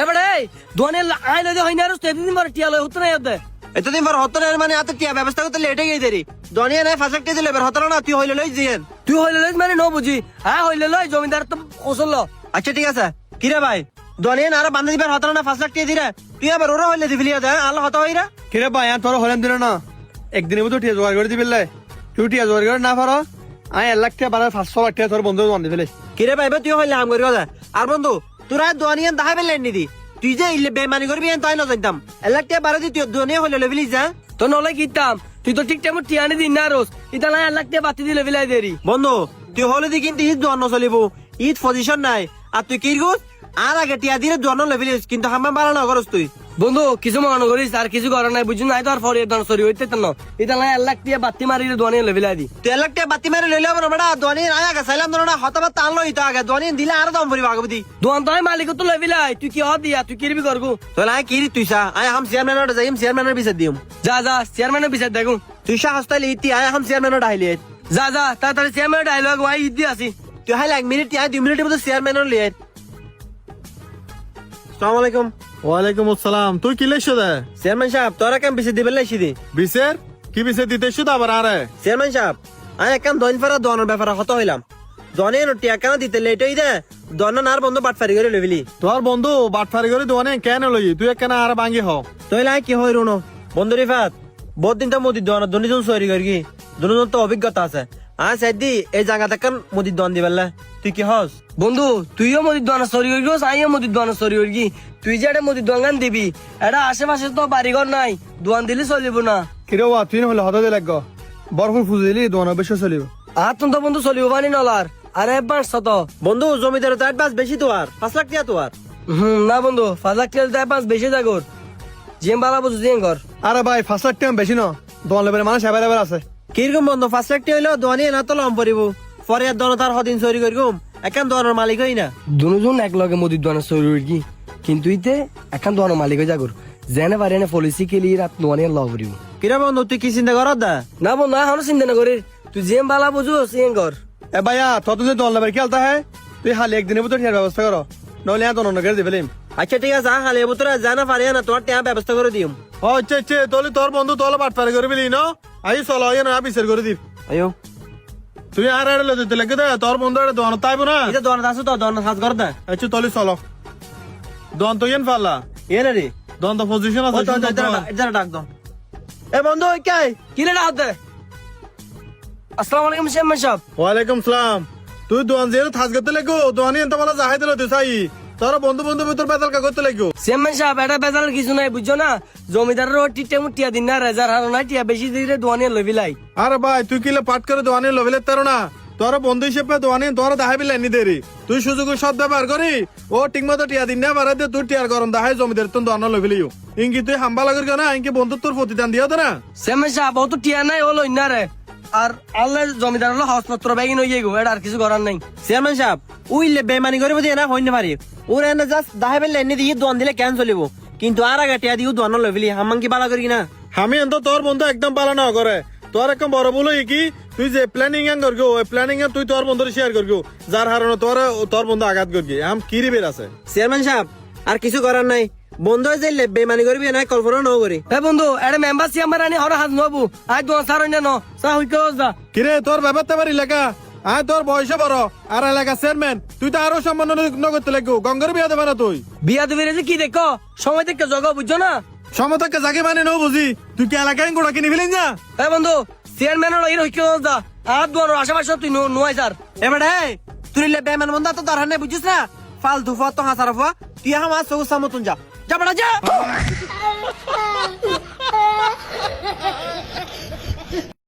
এবারে এই দোয়ানে আই লই হইনা আর স্টেপ দিন মার টিয়া লই হতো না ইয়াতে? এতদিন পর হতনের মানে হাতে টিয়া ব্যবস্থা করতে লেট হয়ে গেছে দেরি দনিয়া নাই ফাঁসাক দিলে এবার হতরা না তুই হইলে লই জিয়েন তুই হইলে লই মানে ন বুঝি। হ্যাঁ হইলে লই জমিদার তো ওসল আচ্ছা ঠিক আছে। কিরে ভাই? দনিয়া না আর বান্ধে দিবার হতরা না ফাঁসাক টিয়া দিরে তুই এবার ওরা হইলে দিবলি আছে আল্লাহ হত হইরা। কিরে ভাই আর তোর হলেন দিল না। একদিনের মতো টিয়া জোগাড় করে দিবিলে। তুই টিয়া জোগাড় করে না পারো। আমি এক লাখ টাকা বানার পাঁচশো লাখ টাকা তোর বন্ধু মান দিবিলে। কিরে ভাই এবার তুই হইলে হাম করি আর বন্ধু তোরা দোয়ানিয়ান দাহা পেলেন নিদি। তুই যে ইলে বেমানি করবি তাই নজাইতাম এলাক বারো দি তুই দোয়ানিয়া হইলে লবিলি যা তো নলে কিতাম তুই তো ঠিক টাইমে টিয়ানি দিন না রোজ ইতা লাই লাখ টাকা বাতি দিলে বিলাই দেরি বন্ধু তুই হলে দি কিন্তু ঈদ দোয়ান চলিব ঈদ পজিশন নাই। আর তুই কি আর আগে টিয়া দিলে দোয়ান্ন লেবিলিস কিন্তু হামা বাড়া না করস তুই। বন্ধু কিছু মনে করিস আর কিছু করার নাই বুঝুন নাই তো আর ফরিয়ে দন সরি হইতে তো ইতা লাই লাখ টাকা বাতি মারিলে দোয়ানে লেবিলাই দি। তুই এলাক টিয়া বাতি মারি লইলে হবে না বেটা দোয়ানি আয় আগে চাইলাম না হতবা টান লই তো আগে দোয়ানি দিলে আর দাম ভরিব আগে বুদ্ধি দোয়ান তো মালিক তো লেবিলাই তুই কি হদ দিয়া তুই কিরবি করব তো আয় কি রে তুই সা আয় হাম চেয়ারম্যানের যাইম চেয়ারম্যানের বিচার দিম। যা যা চেয়ারম্যানের বিচার দেখুন তুই সা হস্তাইলে ইতি আয় হাম চেয়ারম্যানের ডাইলে যা যা তাড়াতাড়ি চেয়ারম্যানের ডায়লগ ওয়াই ইদি আসি তুই হাইলে এক মিনিট আয় দুই মিনিটের মধ্যে চেয়ারম্যানের লিয়ে সালাম আলাইকুম। ওয়ালাইকুম আসসালাম। তুই কি লেছো দে? চেয়ারম্যান সাহেব তোরা কেন বেশি দিবেন লাইছি দি। বিশের কি বিশে দিতে শুধু আবার আরে? চেয়ারম্যান সাহেব আমি একখান দইন ফেরা দনের ব্যাপারে হত হইলাম। দনে টিয়া কেন দিতে লেট হই দে দন আর বন্ধু বাটফারি করে লইবিলি তোর বন্ধু বাটফারি করে দোয়ানে কেন লই? তুই কেন আর ভাঙ্গি হ। তইলা কি হই রুনো? বন্ধু রিফাত বহুত দিন তো মোদি দন দুনিজন সরি করি দুনিজন তো অভিজ্ঞতা আছে। আ সাইদি এই জায়গা থেকে মোদি দন দিবেলা তুই কি হস? বন্ধু তুইও মদির দোয়ানা সরি হইগো আইও মদির দোয়ানা সরি হইগি তুই যে একটা মদির দোয়ান দিবি এটা আশেপাশে তো বাড়িঘর নাই দোয়ান দিলে চলিব না। কিরে ওয়া তুই হলে হতে দে লাগো বরফুল ফুল দিলি দোয়ানো বেশি চলিব। আর তো বন্ধু চলিব পানি নলার আরে এডভান্স শত বন্ধু জমিদার তো অ্যাডভান্স বেশি তো আর পাঁচ লাখ টিয়া তো আর। হুম না বন্ধু পাঁচ লাখ টাকা অ্যাডভান্স বেশি যাগর জিএম বালা বুঝু জিএম ঘর। আরে ভাই ফার্স্ট লাখ টাইম বেশি ন। দোয়ান লেবের মানুষ অ্যাভেলেবেল আছে। কীরকম বন্ধু? লাখ টিয়া হইল দোয়ানি না তো লম পড়িব পরে আর দন তার হদিন সরি করিম একান দনের মালিক হই না। দুজন এক লগে মদির দোয়ানা সরি হইগি কিন্তু ইতে এখন দোয়ানো মালিক হয়ে যাগর জেনে পারে না পলিসি কেলি রাত দোয়ানি ল করিব কিরা বন্ধু তুই কি চিন্তা করত দা? না বন্ধু এখনও চিন্তা না করিস তুই জিএম বালা বুঝু জিএম ঘর এ ভাইয়া তত যে দোয়ান লেবের খেলতা হ্যাঁ তুই হালি একদিনের ভিতর ঠিয়ার ব্যবস্থা করো। নইলে আর দোয়ানো করে দিবেলিম আচ্ছা ঠিক আছে হালে বুতরা জানা পারে না তোমার টিয়া ব্যবস্থা করে দিম। আচ্ছা আচ্ছা তোলে তোর বন্ধু তোলে বাটফারি করে বিলি ন? আই চলো ইয়ে না বিচার করে দিব আয়ো। তুই আর আড়ে লইতে লাগে দে তোর বন্ধু আড়ে দোয়ানো তাইব না? এটা দন আছে তো দন সাজ কর দা। আচ্ছা তোলে চলো। দোয়ান তো ইয়েন ফাল্লা এ রে। দোয়ান তো পজিশন আছে তো কিন্তু দোয়ান। এটা ডাক দম এ বন্ধু কে? কি রে রাত দে? আসসালামু আলাইকুম সালাম। তুই থাজ করতে লাগো বলা জাহাই দিল তুই চাই তোর বন্ধু বন্ধু ভিতর বেতাল কা করতে লাগো চেয়ারম্যান সাহেব এটা বেজাল কিছু নাই বুঝছ না? জমিদারের টিটে টিয়া দিন না রেজার হারো নাই টিয়া বেশি দিলে দোয়ানিয়া লবি লাই। আরে ভাই তুই কিলে পাট করে দোয়ানি লবিলে তার না? তোর বন্ধু হিসেবে দোয়ানি তোর দাহাই বিলে নি দেরি। তুই সুযোগ সদ ব্যবহার করি ও ঠিক মতো টিয়া দিন না বাড়াই দে তুই টিয়ার গরম দাহাই জমিদার তুই দোয়ানো লবিলিও ইঙ্কি তুই হাম্বা লাগর না ইঙ্কি বন্ধু তোর প্রতিদান দিও তো না। চেয়ারম্যান সাহেব ও তো টিয়া নাই ও লই না রে। আর আল্লাহ জমিদার হলো হাউসপত্র ব্যাগি নই গো এটা আর কিছু করার নাই। চেয়ারম্যান সাহেব উইলে বেমানি করে বুঝি না হইতে পারি। ওর এনে জাস্ট দাহে বেলে এনে দিয়ে দন দিলে কেন চলিব? কিন্তু আর আগে টিয়া দিও দন লইলি হামাং কি বালা করি না আমি এত তোর বন্ধু একদম পালন করে। তোর একদম বড় বলো কি? তুই যে প্ল্যানিং এন করগো ওই প্ল্যানিং এ তুই তোর বন্ধুর শেয়ার করগো যার হারণে তোর তোর বন্ধু আঘাত করবি। আম কি রিবের আছে? চেয়ারম্যান সাহেব আর কিছু করার নাই। বন্ধ হয়ে যাইলে বেমানি করবি না কল্পনা ন করি এ বন্ধু এটা মেম্বার চেয়ারম্যান আনি হর হাত নবু আই দোয়ান সার ন সা হই কেউ যা। কিরে তোর ব্যাপার তেবার এলাকা আয় তোর বয়সে বড়। আর এলাকা চেয়ারম্যান তুই তো আরও সম্মান নগরতে লাগবো। গঙ্গার বিয়া দেবে না তুই? বিয়া দিবি রে যে কি দেখো? সময় দেখে জগা বুঝছ না? সমতকে যাকে মানে নো বুঝি তুই কি এলাকায় গোড়া কিনে ফেলেন যা এ বন্ধু চেয়ারম্যানের লই হই কেউ যা। আর দোয়ানোর আশেপাশে তুই নুয়াই স্যার এবারে তুই নিলে বেমান বন্ধা তো দরকার নেই বুঝছিস না? ফালতু ফা তো হাসার ফা তুই আমার সবু সামতুন যা। যা বাড়া যা।